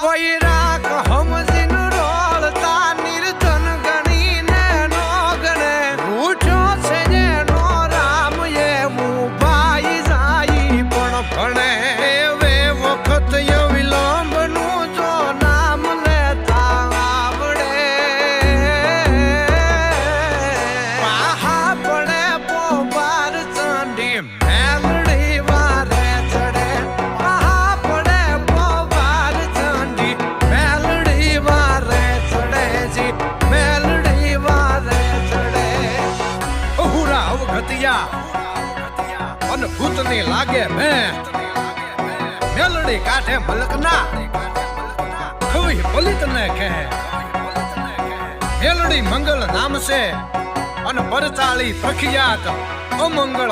કોઈ રાખ હમજીન અહુરા અવઘતિયા અન ભૂતની લાગે મે. મેલડી કાઠે મલકના. ખવી પલિત ને કહે. મેલડી મંગલ નામ છે. અન પરચાળી પ્રખ્યાત અમંગળ